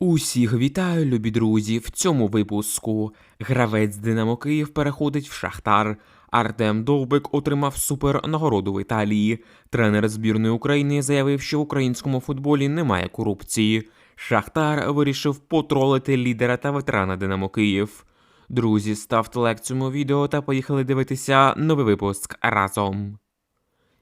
Усіх вітаю, любі друзі. В цьому випуску гравець Динамо Київ переходить в Шахтар. Артем Довбик отримав супернагороду в Італії. Тренер збірної України заявив, що в українському футболі немає корупції. Шахтар вирішив потролити лідера та ветерана Динамо Київ. Друзі, ставте лайк цьому відео та поїхали дивитися новий випуск разом.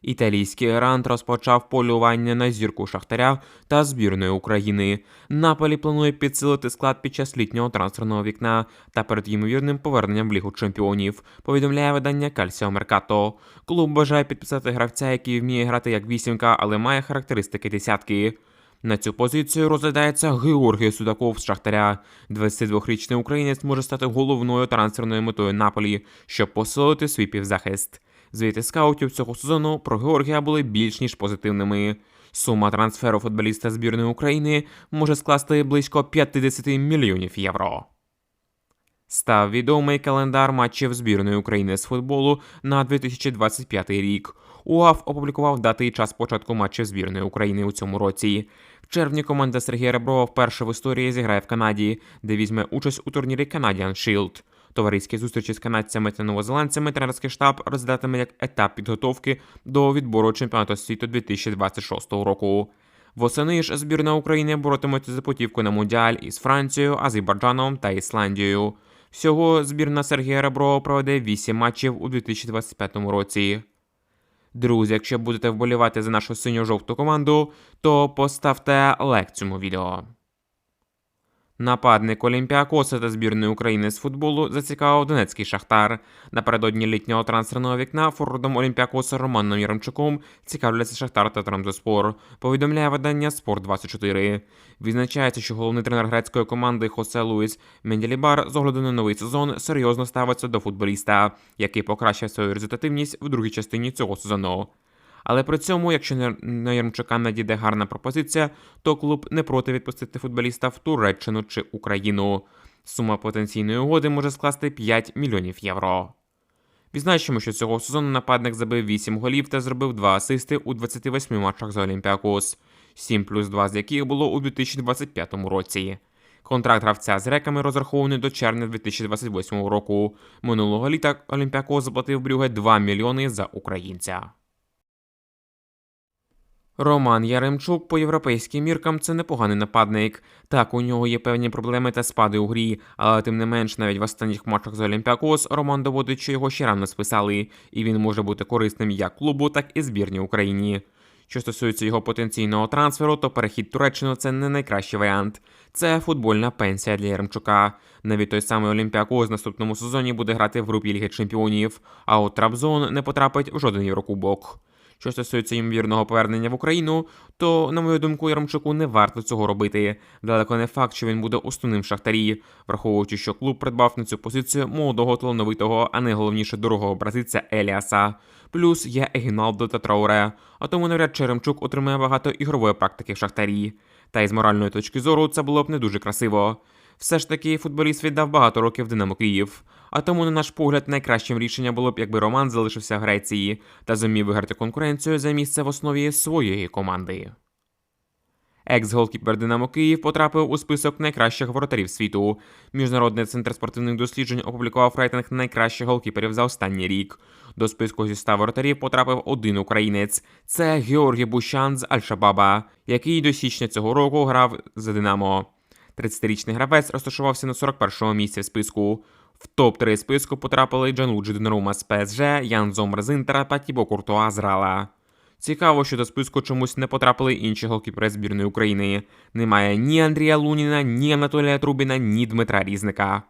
Італійський грант розпочав полювання на зірку Шахтаря та збірної України. Наполі планує підсилити склад під час літнього трансферного вікна та перед ймовірним поверненням в Лігу чемпіонів. Повідомляє видання Кальсіо Меркато. Клуб бажає підписати гравця, який вміє грати як вісімка, але має характеристики десятки. На цю позицію розглядається Георгій Судаков з Шахтаря. 22-річний українець може стати головною трансферною метою Наполі, щоб посилити свій півзахист. Звіти скаутів цього сезону про Георгія були більш ніж позитивними. Сума трансферу футболіста збірної України може скласти близько 50 мільйонів євро. Став відомий календар матчів збірної України з футболу на 2025 рік. УАФ опублікував дати і час початку матчів збірної України у цьому році. В червні команда Сергія Реброва вперше в історії зіграє в Канаді, де візьме участь у турнірі Canadian Shield. Товариські зустрічі з канадцями та новозеландцями тренерський штаб розглядатиме як етап підготовки до відбору чемпіонату світу 2026 року. Восени ж збірна України боротиметься за путівку на Мундіаль із Францією, Азербайджаном та Ісландією. Всього збірна Сергія Реброва проведе 8 матчів у 2025 році. Друзі, якщо будете вболівати за нашу синьо-жовту команду, то поставте лайк цьому відео. Нападник Олімпіакоса та збірної України з футболу зацікавив Донецький Шахтар. Напередодні літнього трансферного вікна форвардом Олімпіакоса Романом Яремчуком цікавляться Шахтар та Трамзоспор. Повідомляє видання Спорт 24 Відзначається, що головний тренер грецької команди Хосе Луїс Менділібар з огляду на новий сезон серйозно ставиться до футболіста, який покращив свою результативність в другій частині цього сезону. Але при цьому, якщо на Ярмчука надійде гарна пропозиція, то клуб не проти відпустити футболіста в Туреччину чи Україну. Сума потенційної угоди може скласти 5 мільйонів євро. Відзначимо, що цього сезону нападник забив 8 голів та зробив 2 асисти у 28 матчах за Олімпіакос, 7 плюс 2 з яких було у 2025 році. Контракт гравця з реками розрахований до червня 2028 року. Минулого літа Олімпіакос заплатив Брюге 2 мільйони за українця. Роман Яремчук по європейським міркам це непоганий нападник. Так, у нього є певні проблеми та спади у грі, але тим не менш, навіть в останніх матчах з Олімпіакос Роман доводить, що його ще рано списали, і він може бути корисним як клубу, так і збірній Україні. Що стосується його потенційного трансферу, то перехід Туреччину це не найкращий варіант. Це футбольна пенсія для Яремчука. Навіть той самий Олімпіакос наступному сезоні буде грати в групі Ліги Чемпіонів, а от Трабзон не потрапить в жоден Єврокубок. Що стосується ймовірного повернення в Україну, то, на мою думку, Яромчуку не варто цього робити. Далеко не факт, що він буде основним шахтарі, враховуючи, що клуб придбав на цю позицію молодого талановитого, а найголовніше дорогого бразильця Еліаса. Плюс є Егіналдо та Трауре, а тому навряд чи Яремчук отримає багато ігрової практики в шахтарі. Та й з моральної точки зору це було б не дуже красиво. Все ж таки, футболіст віддав багато років Динамо Київ. А тому, на наш погляд, найкращим рішенням було б, якби Роман залишився в Греції та зумів виграти конкуренцію за місце в основі своєї команди. Екс-голкіпер Динамо Київ потрапив у список найкращих воротарів світу. Міжнародний центр спортивних досліджень опублікував рейтинг найкращих голкіперів за останній рік. До списку зі 100 воротарів потрапив один українець. Це Георгій Бущан з Аль-Шабаба, який до січня цього року грав за Динамо. 30-річний гравець розташувався на 41-му місці в списку. В топ-3 списку потрапили Джанлуджі Донарума з ПСЖ, Ян Зомер з Інтера та Тібо Куртуа з Рала. Цікаво, що до списку чомусь не потрапили інші голкіпери збірної України. Немає ні Андрія Луніна, ні Анатолія Трубіна, ні Дмитра Різника.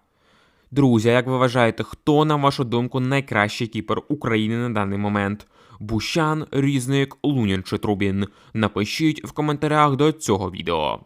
Друзі, як ви вважаєте, хто, на вашу думку, найкращий кіпер України на даний момент? Бущан, Різник, Лунін чи Трубін? Напишіть в коментарях до цього відео.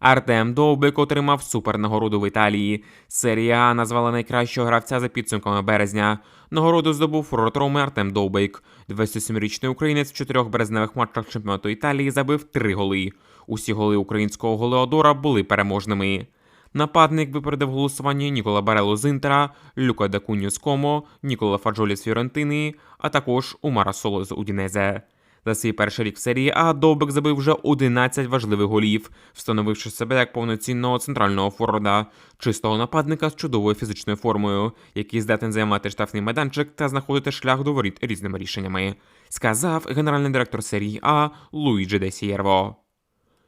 Артем Довбик отримав супернагороду в Італії. Серія А назвала найкращого гравця за підсумками березня. Нагороду здобув фурор Роми Артем Довбик. 27-річний українець в чотирьох березневих матчах чемпіонату Італії забив три голи. Усі голи українського голеодора були переможними. Нападник випередив голосування Нікола Барело з Інтера, Люка Дакуньо з Комо, Нікола Фаджолі з Фіорентини, а також Умара Соло з Удінезе. За свій перший рік в серії А Довбик забив вже 11 важливих голів, встановивши себе як повноцінного центрального форварда, чистого нападника з чудовою фізичною формою, який здатен займати штрафний майданчик та знаходити шлях до воріт різними рішеннями, сказав генеральний директор серії А Луїджі Де Сієрво.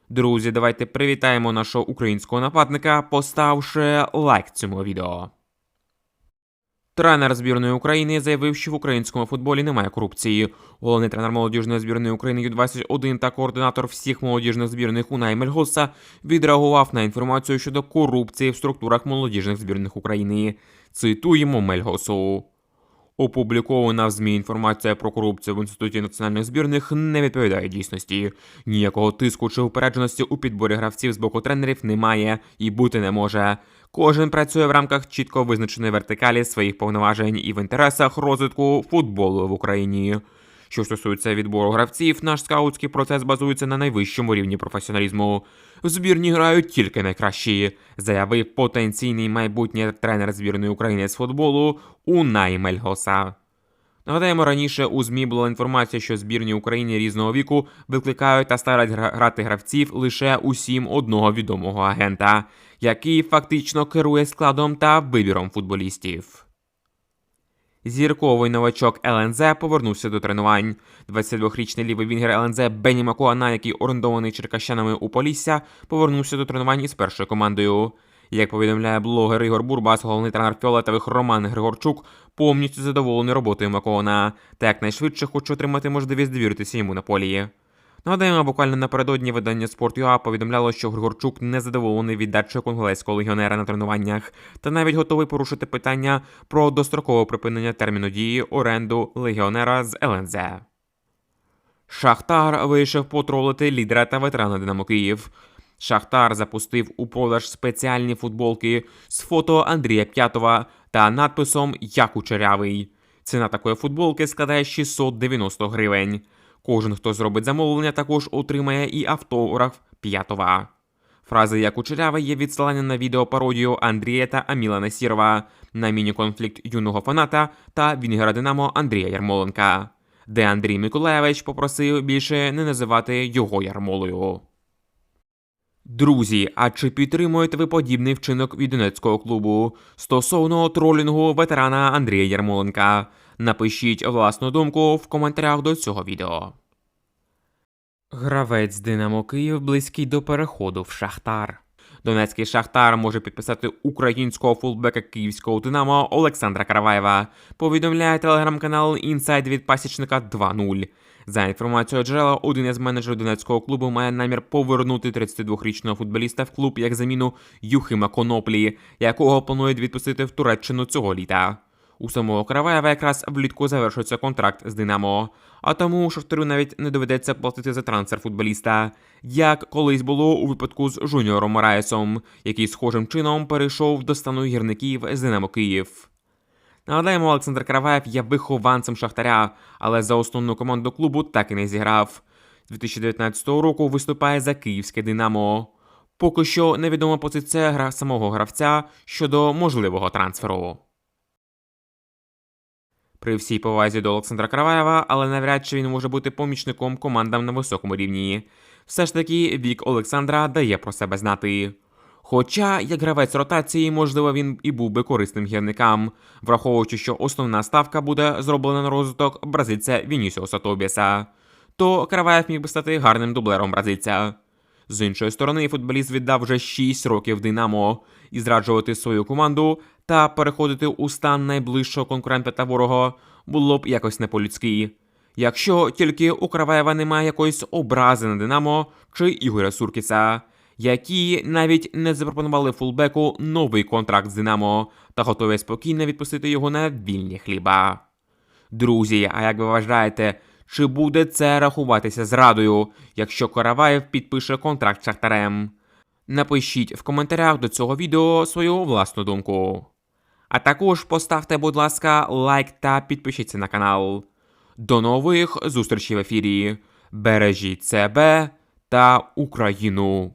Друзі, давайте привітаємо нашого українського нападника, поставши лайк цьому відео. Тренер збірної України заявив, що в українському футболі немає корупції. Головний тренер молодіжної збірної України Ю-21 та координатор всіх молодіжних збірних Унай Мельгоса відреагував на інформацію щодо корупції в структурах молодіжних збірних України. Цитуємо Мельгосу. Опублікована в ЗМІ інформація про корупцію в інституті національних збірних не відповідає дійсності. Ніякого тиску чи упередженості у підборі гравців з боку тренерів немає і бути не може. Кожен працює в рамках чітко визначеної вертикалі своїх повноважень і в інтересах розвитку футболу в Україні. Що стосується відбору гравців, наш скаутський процес базується на найвищому рівні професіоналізму. В збірні грають тільки найкращі, заявив потенційний майбутній тренер збірної України з футболу Унай Мельгоса. Нагадаємо, раніше у ЗМІ була інформація, що збірні України різного віку викликають та старать грати гравців лише усім одного відомого агента, який фактично керує складом та вибіром футболістів. Зірковий новачок ЛНЗ повернувся до тренувань. 22-річний лівий вінгер ЛНЗ Бенні Макуана, який орендований черкащанами у Полісся, повернувся до тренувань із першою командою. Як повідомляє блогер Ігор Бурбас, головний тренер фіолетових Роман Григорчук повністю задоволений роботою Макуана та якнайшвидше хоче отримати можливість довіритися йому на полі. Нагадаємо, буквально напередодні видання Sport.ua повідомляло, що Григорчук не задоволений віддачею конголезького легіонера на тренуваннях та навіть готовий порушити питання про дострокове припинення терміну дії оренду легіонера з ЛНЗ. Шахтар вирішив потролити лідера та ветерана Динамо Київ. Шахтар запустив у продаж спеціальні футболки з фото Андрія П'ятова та надписом Я кучерявий. Ціна такої футболки складає 690 гривень. Кожен, хто зробить замовлення, також отримає і автограф П'ятова. Фрази «Я Кучерява є відсилання на відеопародію Андрія та Аміла Насірова на міні-конфлікт юного фаната та Вінгера Динамо Андрія Ярмоленка, де Андрій Миколаєвич попросив більше не називати його Ярмолою. Друзі, а чи підтримуєте ви подібний вчинок від Донецького клубу стосовно тролінгу ветерана Андрія Ярмоленка? Напишіть власну думку в коментарях до цього відео. Гравець Динамо Київ близький до переходу в Шахтар. Донецький Шахтар може підписати українського фулбека київського Динамо Олександра Караваєва. Повідомляє телеграм-канал Інсайд від пасічника 2.0. За інформацією джерела, один із менеджерів донецького клубу має намір повернути 32-річного футболіста в клуб як заміну Юхима Коноплі, якого планують відпустити в Туреччину цього літа. У самого Караваєва якраз влітку завершується контракт з Динамо, а тому Шахтарю навіть не доведеться платити за трансфер футболіста, як колись було у випадку з Жуніором Мораєсом, який схожим чином перейшов до стану гірників з Динамо Київ. Нагадаємо, Олександр Караваєв є вихованцем Шахтаря, але за основну команду клубу так і не зіграв. З 2019 року виступає за київське Динамо. Поки що невідома позиція гра самого гравця щодо можливого трансферу. При всій повазі до Олександра Караваєва, але навряд чи він може бути помічником командам на високому рівні. Все ж таки, вік Олександра дає про себе знати. Хоча, як гравець ротації, можливо, він і був би корисним гірникам, враховуючи, що основна ставка буде зроблена на розвиток бразильця Вінісіоса Тобіса, то Караваєв міг би стати гарним дублером бразильця. З іншої сторони, футболіст віддав вже 6 років Динамо і зраджувати свою команду та переходити у стан найближчого конкурента та ворога було б якось не по-людськи. Якщо тільки у Караваєва немає якоїсь образи на Динамо чи Ігоря Суркіса, які навіть не запропонували фулбеку новий контракт з Динамо та готові спокійно відпустити його на вільні хліба. Друзі, а як ви вважаєте, чи буде це рахуватися зрадою, якщо Караваєв підпише контракт з Шахтарем? Напишіть в коментарях до цього відео свою власну думку. А також поставте, будь ласка, лайк та підпишіться на канал. До нових зустрічей в ефірі. Бережіть себе та Україну!